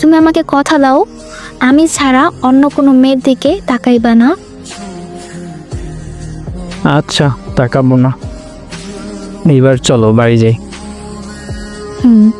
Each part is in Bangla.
তুমি আমাকে কথা দাও। আমি ছাড়া অন্য কোনো মেয়ের দিকে তাকাইবা না। আচ্ছা তাকাবো না। এবার চলো বাড়ি যাই। হুম।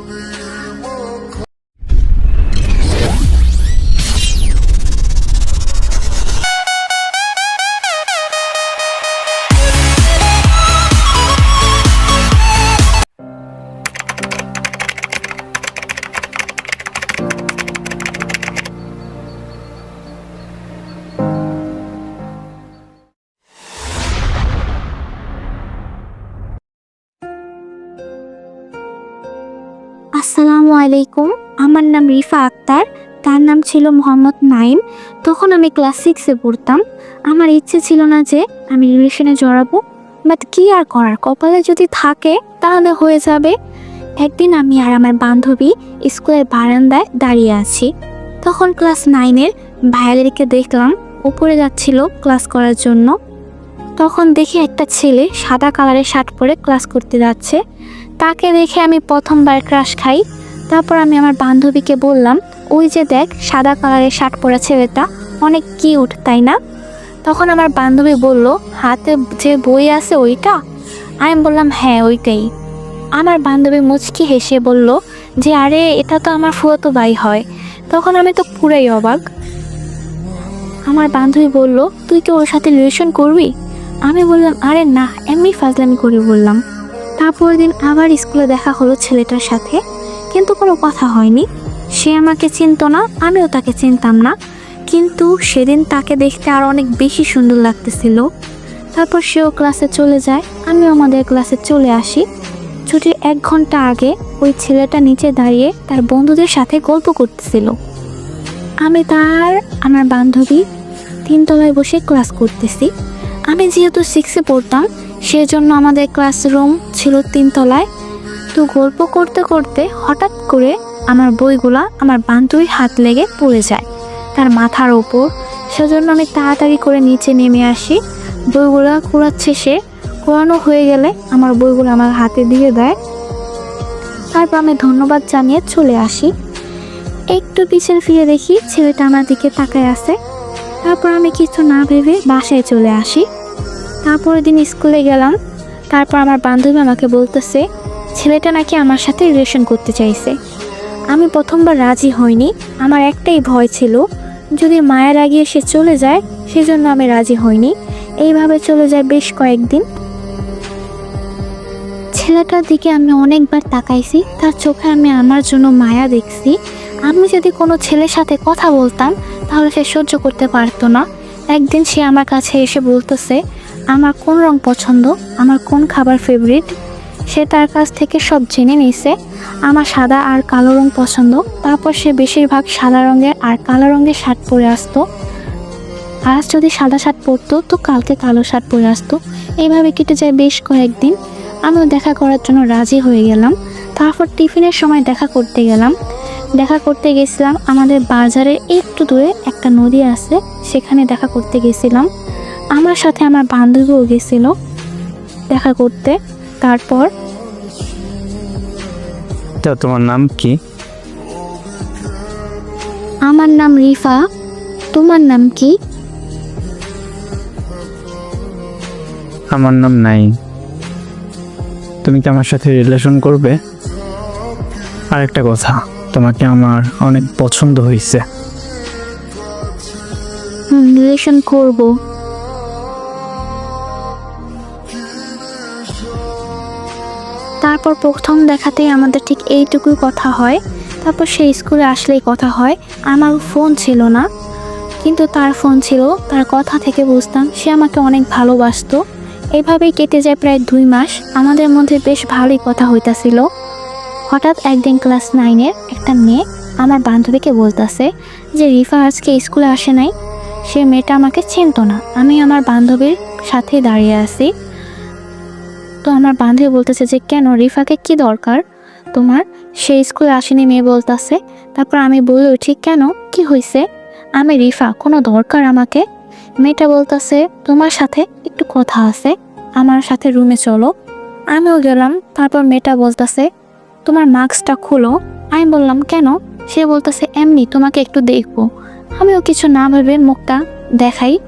আসসালামু আলাইকুম। আমার নাম রিফা আক্তার, তার নাম ছিল মোহাম্মদ নাইম। তখন আমি ক্লাস সিক্সে পড়তাম। আমার ইচ্ছে ছিল না যে আমি রিলেশনে জড়াবো, বাট কি আর করার? কপালে যদি থাকে, তাহলে হয়ে যাবে। একদিন আমি আর আমার বান্ধবী স্কুলের বারান্দায় দাঁড়িয়ে আছি। তখন ক্লাস নাইনের ভাইয়াদেরকে দেখলাম, উপরে যাচ্ছিল ক্লাস করার জন্য। তখন দেখি একটা ছেলে সাদা কালারের শার্ট পরে ক্লাস করতে যাচ্ছে। তাকে দেখে আমি প্রথমবার ক্রাশ খাই। তারপর আমি আমার বান্ধবীকে বললাম, ওই যে দেখ, সাদা কালারের শার্ট পরা ছেলেটা অনেক কিউট, তাই না? তখন আমার বান্ধবী বলল, হাতে যে বই আছে ওইটা? আমি বললাম হ্যাঁ ওইটাই। আমার বান্ধবী মুচকি হেসে বলল, যে আরে, এটা তো আমার ফুয়াতো ভাই হয়। তখন আমি তো পুরাই অবাক। আমার বান্ধবী বলল, তুই কি ওর সাথে রিলেশন করবি? আমি বললাম, আরে না, এমনি ফাজলামি করে বললাম। তারপর দিন আবার স্কুলে দেখা হলো ছেলেটার সাথে, কিন্তু কোনো কথা হয়নি। সে আমাকে চিনতো না, আমিও তাকে চিনতাম না। কিন্তু সেদিন তাকে দেখতে আর অনেক বেশি সুন্দর লাগতেছিল। তারপর সেও ক্লাসে চলে যায়, আমিও আমাদের ক্লাসে চলে আসি। ছুটির এক ঘণ্টা আগে ওই ছেলেটা নিচে দাঁড়িয়ে তার বন্ধুদের সাথে গল্প করতেছিল। আমি তার, আমার বান্ধবী, তিনতলায় বসে ক্লাস করতেছি। যেহেতু সিক্সে পড়তাম, সেজন্য আমাদের ক্লাসরুম ছিল তিনতলায়। তো গল্প করতে করতে হঠাৎ করে আমার বইগুলা আমার বান্ধবীর হাত লেগে পড়ে যায়, তার মাথার ওপর। সেজন্য আমি তাড়াতাড়ি করে নিচে নেমে আসি। বইগুলা কুড়াচ্ছে সে, কুড়ানো হয়ে গেলে আমার বইগুলো আমার হাতে দিয়ে দেয়। তারপর আমি ধন্যবাদ জানিয়ে চলে আসি। একটু পিছনে ফিরে দেখি ছেলেটা আমার দিকে তাকায় আছে। তারপর আমি কিছু না ভেবে বাসায় চলে আসি। তারপরের দিন স্কুলে গেলাম। তারপর আমার বান্ধবী আমাকে বলতেছে, ছেলেটা নাকি আমার সাথে রিলেশন করতে চাইছে। আমি প্রথমবার রাজি হইনি। আমার একটাই ভয় ছিল, যদি মায়ের আগে সে চলে যায়, সেজন্য আমি রাজি হইনি। এইভাবে চলে যায় বেশ কয়েকদিন। ছেলেটার দিকে আমি অনেকবার তাকাইছি। তার চোখে আমি আমার জন্য মায়া দেখছি। আমি যদি কোনো ছেলের সাথে কথা বলতাম, তাহলে সে সহ্য করতে পারতো না। একদিন সে আমার কাছে এসে বলতেছে আমার কোন রং পছন্দ? আমার কোন খাবার ফেভারিট সে তার কাছ থেকে সব জেনে নিছে আমার সাদা আর কালো রং পছন্দ। তারপর সে বেশিরভাগ সাদা রঙের আর কালো রঙের শার্ট পরে আসতো। আজ যদি সাদা শার্ট পরতো, তো কালকে কালো শার্ট পরে আসতো। এইভাবে কেটে যায় বেশ কয়েকদিন। আমিও দেখা করার জন্য রাজি হয়ে গেলাম। তারপর টিফিনের সময় দেখা করতে গেলাম। দেখা করতে গেছিলাম আমাদের বাজারের একটু দূরে একটা নদী আছে। সেখানে দেখা করতে গেছিলাম। আমার সাথে আমার বান্ধবীও গেছিল দেখা করতে। তারপর তা তোমার নাম কি? আমার নাম রিফা। তোমার নাম কি? আমার নাম নাই। তুমি কি আমার সাথে রিলেশন করবে? আরেকটা কথা তোমাকে আমার অনেক পছন্দ হয়েছে। রিলেশন করব। তারপর প্রথম দেখাতেই আমাদের ঠিক এইটুকুই কথা হয়। তারপর সে স্কুলে আসলেই কথা হয়। আমার ফোন ছিল না। কিন্তু তার ফোন ছিল, তার কথা থেকে বুঝতাম, সে আমাকে অনেক ভালোবাসতো। এভাবেই কেটে যায় প্রায় দুই মাস। আমাদের মধ্যে বেশ ভালোই কথা হইতাছিল। হঠাৎ একদিন ক্লাস নাইনের একটা মেয়ে আমার বান্ধবীকে বলতেছে যে, রিফা আজকে স্কুলে আসে নাই। সে মেয়েটা আমাকে চিনতো না। আমি আমার বান্ধবীর সাথে দাঁড়িয়ে আছি। তো আমার বান্ধবী বলতেছে যে, কেন? রিফাকে কি দরকার? তোমার? সে স্কুলে আসেনি, মেয়ে বলতেছে। তারপর আমি বলে উঠি, কেন? কি হয়েছে আমি রিফা, কোনো দরকার আমাকে? মেয়েটা বলতেছে, তোমার সাথে একটু কথা আছে, আমার সাথে রুমে চলো। আমিও গেলাম, তারপর মেয়েটা বলতেছে, তোমার মাস্কটা খুলো। আমি বললাম, কেন? সে বলতেছে, এমনি, তোমাকে একটু দেখব। আমিও কিছু না ভেবে মুখটা দেখাই।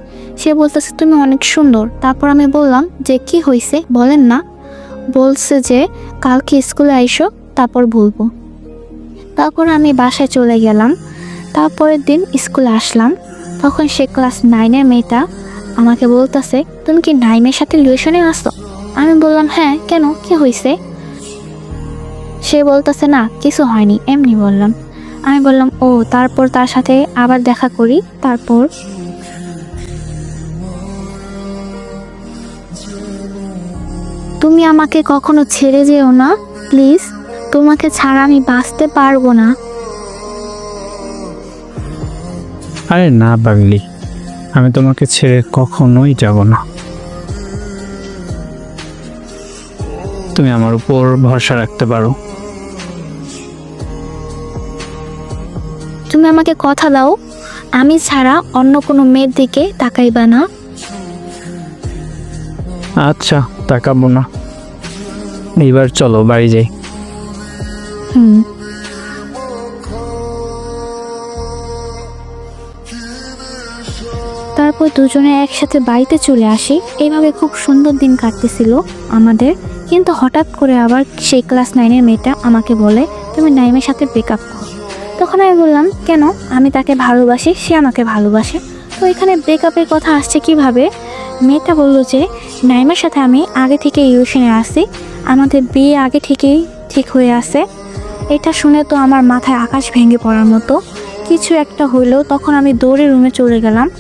সে বলতেছে, তুমি অনেক সুন্দর। তারপর আমি বললাম, যে কি হয়েছে বলেন না। বলছে যে, কালকে স্কুলে আইসো, তারপর বলব। তারপর আমি বাসায় চলে গেলাম। তারপরের দিন স্কুলে আসলাম। তখন সে ক্লাস নাইনের মেয়েটা আমাকে বলতেছে, তুমি কি নাইমের সাথে রিলেশনে আসো আমি বললাম হ্যাঁ। কেন? কি হয়েছে সে বলতেছে, না, কিছু হয়নি। এমনি বললাম। আমি বললাম, ও, তারপর তার সাথে আবার দেখা করি, তারপর তুমি আমাকে কখনো ছেড়ে যেও না প্লিজ। তোমাকে ছাড়া আমি বাঁচতে পারব না। আরে না পাগলি আমি তোমাকে ছেড়ে কখনোই যাব না। তুমি আমার উপর ভরসা রাখতে পারো। তুমি আমাকে কথা দাও আমি ছাড়া অন্য কোনো মেয়ের দিকে তাকাইবা না। আচ্ছা। তাকাবো না। এইবার চলো, বাড়ি যাই। তারপর দুজনে একসাথে বাড়িতে চলে আসি। এইভাবে খুব সুন্দর দিন কাটতেছিল আমাদের। কিন্তু হঠাৎ করে আবার সেই ক্লাস নাইনের মেয়েটা আমাকে বলে, তুমি নাইমের সাথে ব্রেকআপ করো। তখন আমি বললাম, কেন? আমি তাকে ভালোবাসি, সে আমাকে ভালোবাসে। তো এখানে ব্রেকআপের কথা আসছে কীভাবে? মেয়েটা বলল যে, নাইমের সাথে আমি আগে থেকে ইউশনে আসি আমাদের বিয়ে আগে থেকেই ঠিক হয়ে আছে। এটা শুনে তো আমার মাথায় আকাশ ভেঙে পড়ার মতো। কিছু একটা হইল তখন আমি দৌড়ে রুমে চলে গেলাম।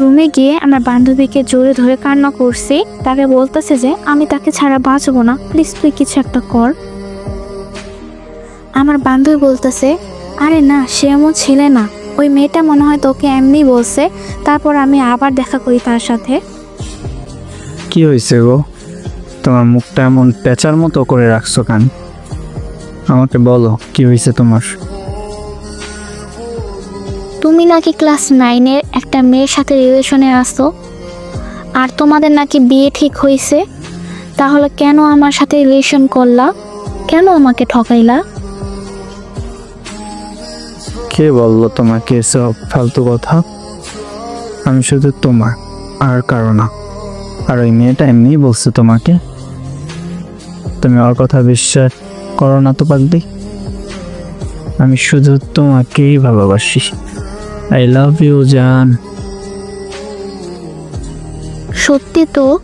রুমে গিয়ে আমার বান্ধবীকে জোরে ধরে কান্না করছি। তাকে বলতেছে যে, আমি তাকে ছাড়া বাঁচবো না। প্লিজ, তুই কিছু একটা কর। আমার বান্ধবী বলতেছে, আরে না, সে এমন ছেলে না। ওই মেয়েটা মনে হয় তোকে এমনি বলছে। তারপর আমি আবার দেখা করি তার সাথে। কি হয়েছে গো? তোমার মুখটা এমন পেঁচার মতো করে রাখছো কেন? আমাকে বলো কি হয়েছে তোমার? তুমি নাকি ক্লাস নাইনের একটা মেয়ের সাথে রিলেশনে আসো আর তোমাদের নাকি বিয়ে ঠিক হয়েছে? তাহলে কেন আমার সাথে রিলেশন করলা? কেন আমাকে ঠকাইলা? কে বলল তোমাকে সব ফালতু কথা? আমি শুধু তোমার আর কারও না। আর ওই মেয়েটা এমনিই বলছে তোমাকে। তুমি ওর কথা বিশ্বাস করো না তো পারলি আমি শুধু তোমাকেই ভালোবাসি। আই লাভ ইউ জান। সত্যি তো?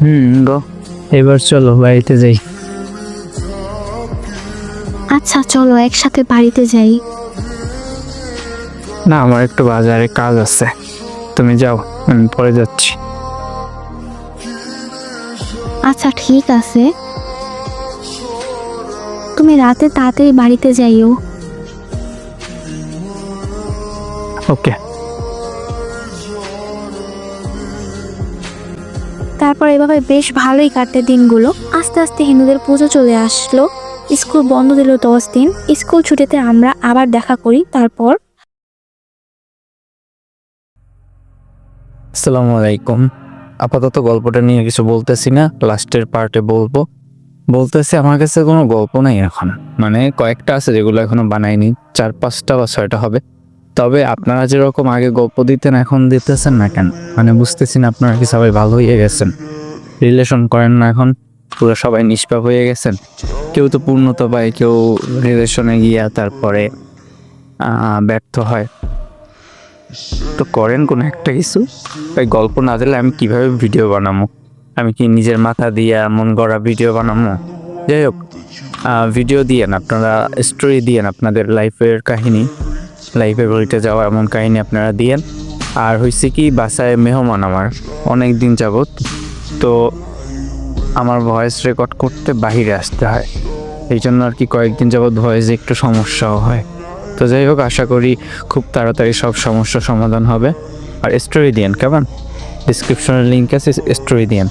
হুম গো। এবার চলো বাড়িতে যাই। আচ্ছা চলো একসাথে বাড়িতে যাই। না আমার একটু বাজারে কাজ আছে। তুমি যাও আমি পরে যাচ্ছি। আচ্ছা ঠিক আছে। তুমি রাতে তাড়াতাড়ি বাড়িতে যাইও। ওকে। তারপর এভাবে বেশ ভালোই কাটতে দিনগুলো। আস্তে আস্তে হিন্দুদের পুজো চলে আসলো। স্কুল বন্ধ দিল দশ দিন। স্কুল ছুটিতে আমরা আবার দেখা করি, তারপর। আসসালামু আলাইকুম। আপাতত গল্পটা নিয়ে কিছু বলতেছি না, লাস্টের পার্টে বলব। বলতেছি, আমার কাছে কোনো গল্প নাই এখন। মানে কয়েকটা আছে যেগুলো এখনও বানাইনি, চার পাঁচটা বা ছয়টা হবে। তবে আপনারা যেরকম আগে গল্প দিতেন, এখন দিতেছেন না কেন? মানে বুঝতেছি না আপনারা কি সবাই ভালো হয়ে গেছেন। রিলেশন করেন না এখন। পুরো সবাই নিষ্পাপ হয়ে গেছেন। কেউ তো পূর্ণতা পায়, কেউ রিলেশনে গিয়া তারপরে ব্যর্থ হয়। তো করেন কোনো একটা কিছু? তাই গল্প না দিলে আমি কীভাবে ভিডিও বানাবো আমি কি নিজের মাথা দিয়ে মন গড়া ভিডিও বানাবো যাই হোক ভিডিও দিয়েন, আপনারা স্টোরি দিয়েন আপনাদের লাইফের কাহিনী। লাইফে বইতে যাওয়া এমন কাহিনী আপনারা দিয়েন। আর হয়েছে কি, বাসায় মেহমান আমার, অনেক দিন যাবত তো আমার ভয়েস রেকর্ড করতে বাহিরে আসতে হয়। এই জন্য আর কি কয়েকদিন যাবৎ ভয়েসে একটু সমস্যাও হয়। তো যাই হোক, আশা করি খুব তাড়াতাড়ি সব সমস্যা সমাধান হবে। আর স্টোরি দিয়েন, কেমন? ডিসক্রিপশনের লিঙ্ক আছে স্টোরি দিয়েন।